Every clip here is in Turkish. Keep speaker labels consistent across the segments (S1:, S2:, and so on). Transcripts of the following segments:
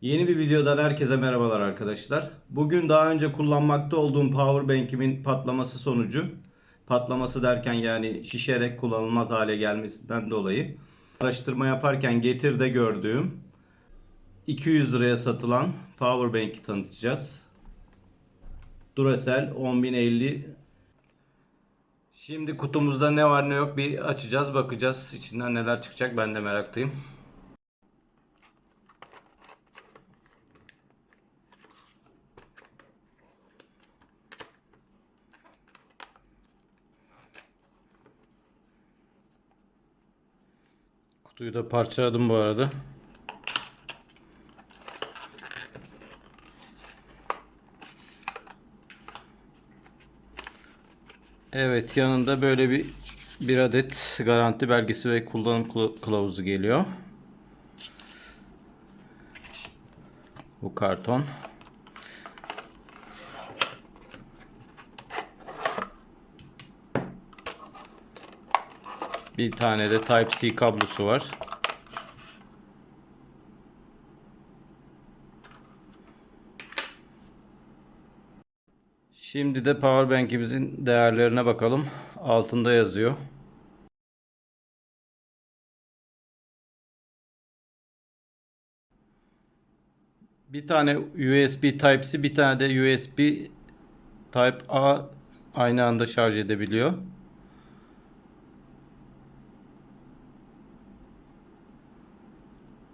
S1: Yeni bir videodan herkese merhabalar arkadaşlar. Bugün daha önce kullanmakta olduğum powerbank'imin patlaması sonucu, patlaması derken yani şişerek kullanılmaz hale gelmesinden dolayı araştırma yaparken Getir'de gördüğüm 200 liraya satılan powerbank'i tanıtacağız. Duracell 10050 Şimdi kutumuzda ne var ne yok bir açacağız bakacağız. İçinden neler çıkacak ben de meraktayım. Kutuyu da parçaladım bu arada. Evet yanında böyle bir bir adet garanti belgesi ve kullanım kıla- kılavuzu geliyor. Bu karton. Bir tane de Type-C kablosu var. Şimdi de powerbank'imizin değerlerine bakalım. Altında yazıyor. Bir tane USB Type-C, bir tane de USB Type-A aynı anda şarj edebiliyor.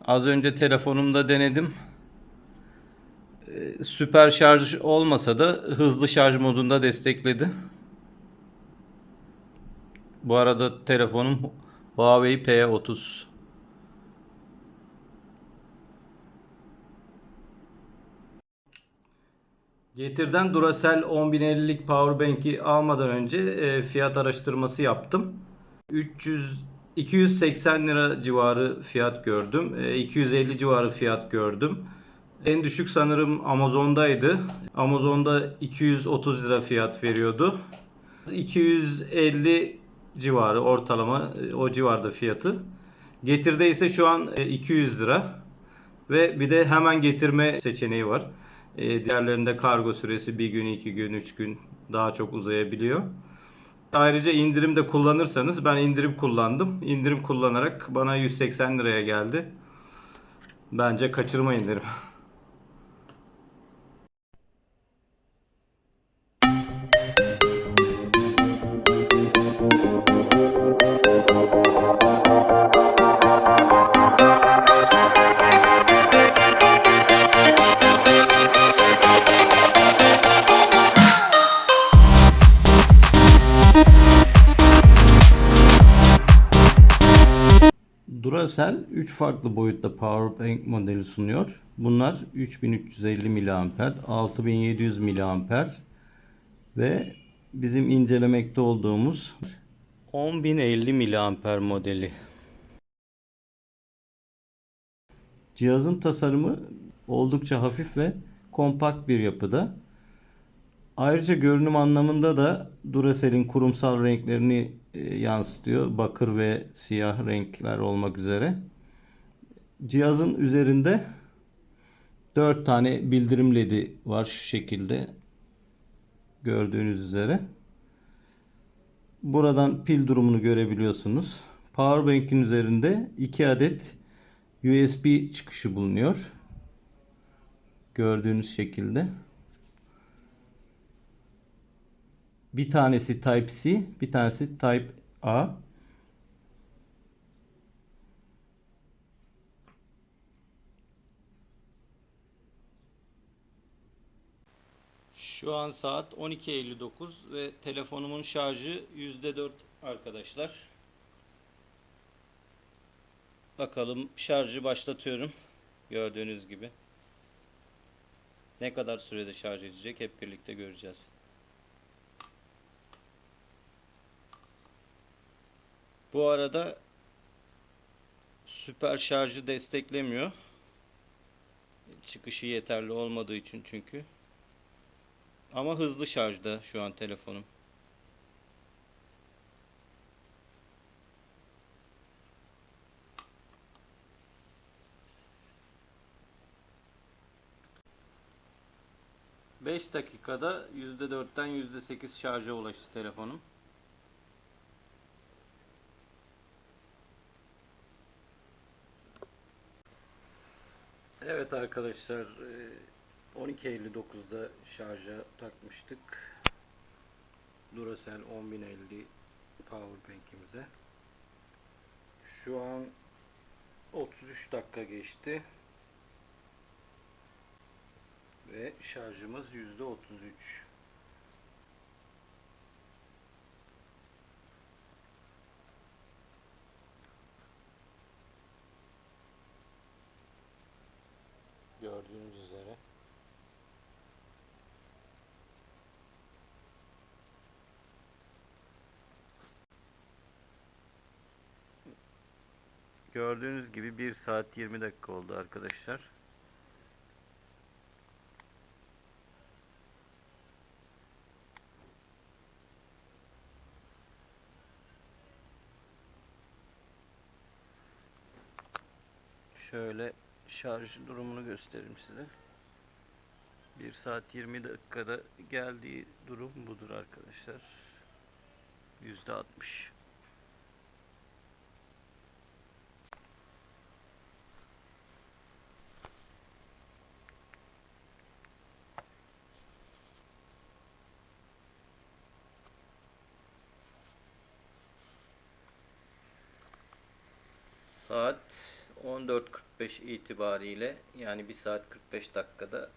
S1: Az önce telefonumda denedim. Ee, Süper şarj olmasa da hızlı şarj modunda destekledi. Bu arada telefonum Huawei P30. Getir'den Duracell 10050'lik powerbank'i almadan önce e, fiyat araştırması yaptım. 300 280 lira civarı fiyat gördüm. E, 250 civarı fiyat gördüm. En düşük sanırım Amazon'daydı. Amazon'da 230 lira fiyat veriyordu. 250 civarı ortalama e, o civarda fiyatı. Getir'de ise şu an e, 200 lira. Ve bir de hemen getirme seçeneği var. E, diğerlerinde kargo süresi bir gün, iki gün, üç gün daha çok uzayabiliyor. Ayrıca indirim de kullanırsanız ben indirim kullandım. İndirim kullanarak bana 180 liraya geldi. Bence kaçırma indirim. Duracell 3 farklı boyutta powerbank modeli sunuyor. Bunlar 3350 mAh, 6700 mAh ve bizim incelemekte olduğumuz 10050 mAh modeli. Cihazın tasarımı oldukça hafif ve kompakt bir yapıda. Ayrıca görünüm anlamında da Duracell'in kurumsal renklerini e, yansıtıyor. Bakır ve siyah renkler olmak üzere. Cihazın üzerinde 4 tane bildirim ledi var şu şekilde. Gördüğünüz üzere. Buradan pil durumunu görebiliyorsunuz. Powerbank'in üzerinde 2 adet USB çıkışı bulunuyor. Gördüğünüz şekilde. Bir tanesi Type-C, bir tanesi Type-A. Şu an saat 12.59 ve telefonumun şarjı %4 arkadaşlar. Bakalım şarjı başlatıyorum. Gördüğünüz gibi. Ne kadar sürede şarj edecek hep birlikte göreceğiz. Bu arada süper şarjı desteklemiyor. Çıkışı yeterli olmadığı için çünkü. Ama hızlı şarjda şu an telefonum. 5 dakikada %4'ten %8 şarja ulaştı telefonum. Evet arkadaşlar e, 12.59'da şarja takmıştık. Duracell 10050 powerbank'imize. Şu an 33 dakika geçti. Ve şarjımız %33. Gördüğünüz üzere. Gördüğünüz gibi 1 saat 20 dakika oldu arkadaşlar. Şöyle şarj durumunu göstereyim size. 1 saat 20 dakikada geldiği durum budur arkadaşlar. %60. Saat 14.45 itibariyle yani 1 saat 45 dakikada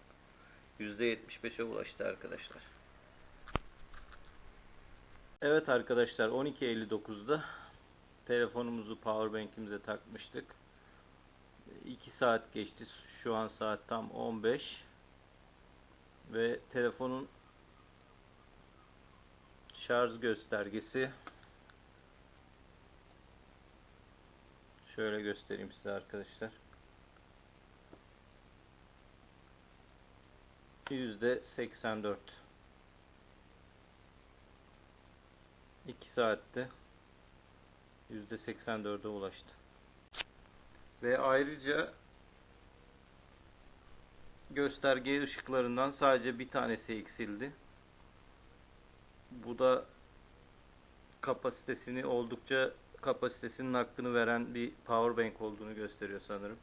S1: %75'e ulaştı arkadaşlar. Evet arkadaşlar 12.59'da telefonumuzu powerbank'imize takmıştık. 2 saat geçti. Şu an saat tam 15 ve telefonun şarj göstergesi Şöyle göstereyim size arkadaşlar. Yüzde 84. 2 saatte yüzde 84'e ulaştı. Ve ayrıca gösterge ışıklarından sadece bir tanesi eksildi. Bu da kapasitesini oldukça kapasitesinin hakkını veren bir power bank olduğunu gösteriyor sanırım.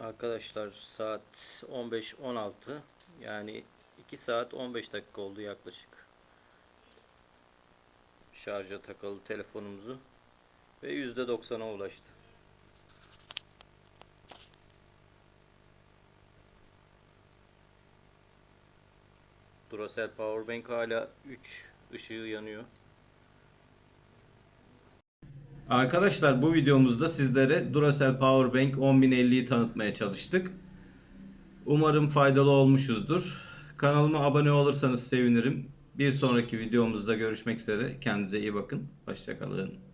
S1: Arkadaşlar saat 15.16 yani 2 saat 15 dakika oldu yaklaşık. Şarja takalı telefonumuzu ve %90'a ulaştı. Duracell Powerbank hala 3 ışığı yanıyor. Arkadaşlar bu videomuzda sizlere Duracell Powerbank 10050'yi tanıtmaya çalıştık. Umarım faydalı olmuşuzdur. Kanalıma abone olursanız sevinirim. Bir sonraki videomuzda görüşmek üzere. Kendinize iyi bakın. Hoşçakalın.